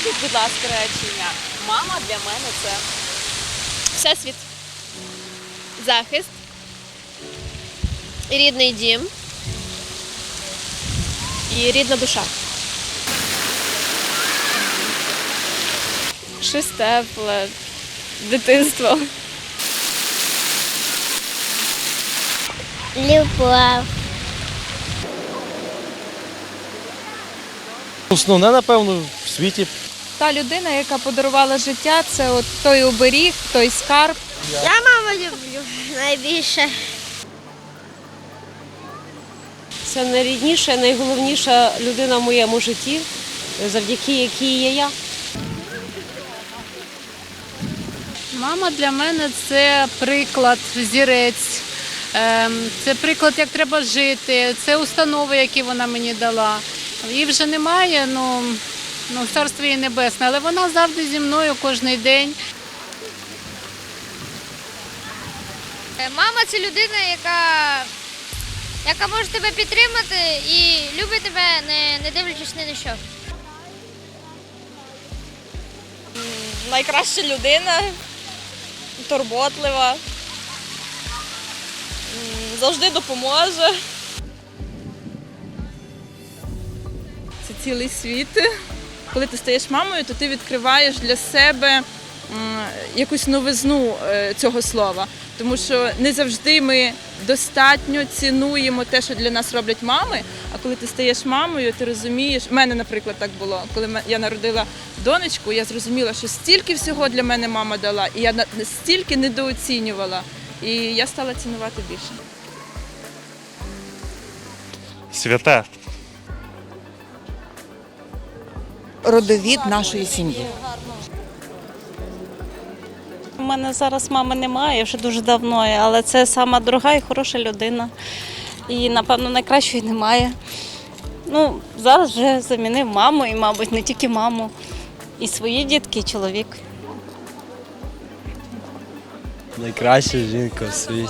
Скажіть, будь ласка, речення. Мама для мене це. Всесвіт. Захист. Рідний дім. І рідна душа. Щось тепле. Дитинство. Любов. Основне, напевно, в світі. Та людина, яка подарувала життя, це от той оберіг, той скарб. Я маму люблю найбільше. Це найрідніша, найголовніша людина в моєму житті, завдяки якій є я. Мама для мене це приклад, взірець, ем, це приклад, як треба жити, це установи, які вона мені дала. Її вже немає, ну, ну царство її небесне, але вона завжди зі мною кожен день. Мама це людина, яка, яка може тебе підтримати і любить тебе, не, не дивлячись ні на що. Найкраща людина, турботлива, завжди допоможе. Це цілий світ. Коли ти стаєш мамою, то ти відкриваєш для себе якусь новизну е, цього слова. Тому що не завжди ми достатньо цінуємо те, що для нас роблять мами. А коли ти стаєш мамою, ти розумієш, в мене, наприклад, так було. Коли я народила донечку, я зрозуміла, що стільки всього для мене мама дала, і я на- стільки недооцінювала. І я стала цінувати більше. Святе. Родовід нашої сім'ї. У мене зараз мами немає вже дуже давно, але це сама дорога і хороша людина. І, напевно, найкращої немає. Ну, зараз вже замінив маму, і, мабуть, не тільки маму, і свої дітки, і чоловік. Найкраща жінка в світі.